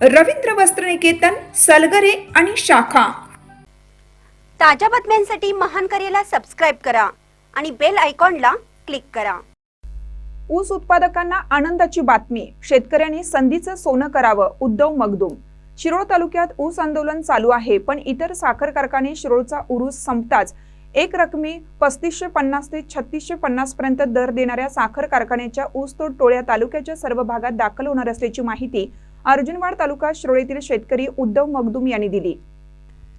रवींद्र वस्त्रनिकेतन सलगरे आणि शाखा. ताज्या बातम्यांसाठी महान करेला सबस्क्राईब करा आणि बेल आयकॉनला क्लिक करा. ऊस उत्पादकांना आनंदाची बातमी. शेतकऱ्यांनी संधीचं सोनं करावं उद्धव मगदूम. शिरोळ तालुक्यात ऊस आंदोलन चालू आहे पण इतर साखर कारखाने शिरोळचा उरूस संपताच. एक रकमी पस्तीसशे पन्नास ते छत्तीसशे पन्नास पर्यंत दर देणाऱ्या साखर कारखान्याच्या ऊसतोड टोळ्या तालुक्याच्या सर्व भागात दाखल होणार असल्याची माहिती अर्जुनवाड तालुका श्रोळीतील शेतकरी उद्धव मगदूम यांनी दिली.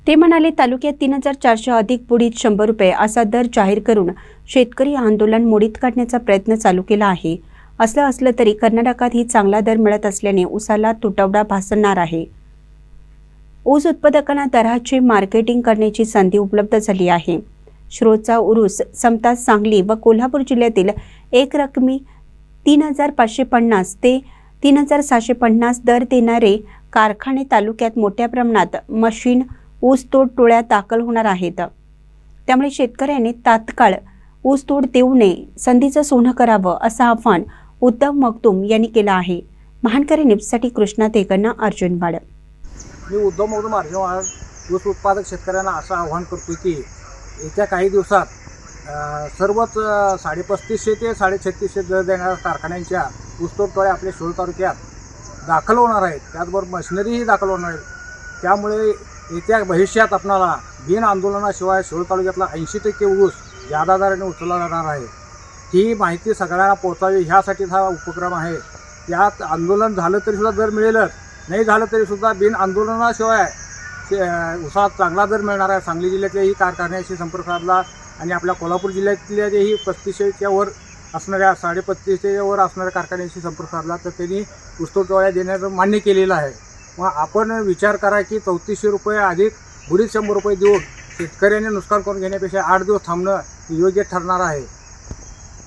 ते म्हणाले तालुक्यात तीन हजार चारशे अधिक बुडीत शंभर रुपये असा दर जाहीर करून शेतकरी आंदोलन मोडीत काढण्याचा प्रयत्न चालू केला आहे. असं असलं तरी कर्नाटकात ही चांगला दर मिळत असल्याने ऊसाला तुटवडा भासणार आहे. ऊस उत्पादकांना दराचे मार्केटिंग करण्याची संधी उपलब्ध झाली आहे. श्रोचा उरूस समता सांगली व कोल्हापूर जिल्ह्यातील एक रकमी तीन हजार पाचशे पन्नास ते तीन हजार सहाशे पन्नास दर देणारे कारखाने तालुक्यात मोठ्या प्रमाणात मशीन ऊसतोड टोळ्या दाखल होणार आहेत. त्यामुळे शेतकऱ्यांनी तात्काळ ऊसतोड देऊ नये संधीचं सोनं करावं असं आव्हान उद्धव मगदूम यांनी केलं आहे. महानकरी निप्ससाठी कृष्णा तेकरना अर्जुन वाड. मी उद्धव मगदूम अर्जुनवाड ऊस उत्पादक शेतकऱ्यांना असं आव्हान करतो की येत्या काही दिवसात सर्वच साडेपस्तीसशे ते साडेछत्तीसशे दर देणाऱ्या कारखान्यांच्या ऊसतोड आपल्या शिरोळ तालुक्यात दाखल होणार आहेत. त्याचबरोबर मशिनरीही दाखल होणार आहेत. त्यामुळे येत्या भविष्यात आपणाला बिन आंदोलनाशिवाय शिरोळ तालुक्यातला ऐंशी टक्के ऊस जादा दराने उचलला जाणार आहे. ही माहिती सगळ्यांना पोहोचावी ह्यासाठीच हा उपक्रम आहे. यात आंदोलन झालं तरीसुद्धा दर मिळेलच. नाही झालं तरीसुद्धा बिन आंदोलनाशिवाय ते, उसात चांगला दर मिळणार आहे. सांगली जिल्ह्यातल्याही कारखान्याशी संपर्क साधला आणि आपल्या कोल्हापूर जिल्ह्यातल्या जेही पस्तीसशेच्या वर असणाऱ्या साडेपस्तीसच्या वर असणाऱ्या कारखान्याशी संपर्क साधला तर त्यांनी ऊसतोड टोळ्या देण्याचं मान्य केलेलं आहे. मग आपण विचार करा की चौतीसशे रुपये अधिक पुढील शंभर रुपये देऊन शेतकऱ्यांनी नुकसान करून घेण्यापेक्षा आठ दिवस थांबणं योग्य ठरणार आहे.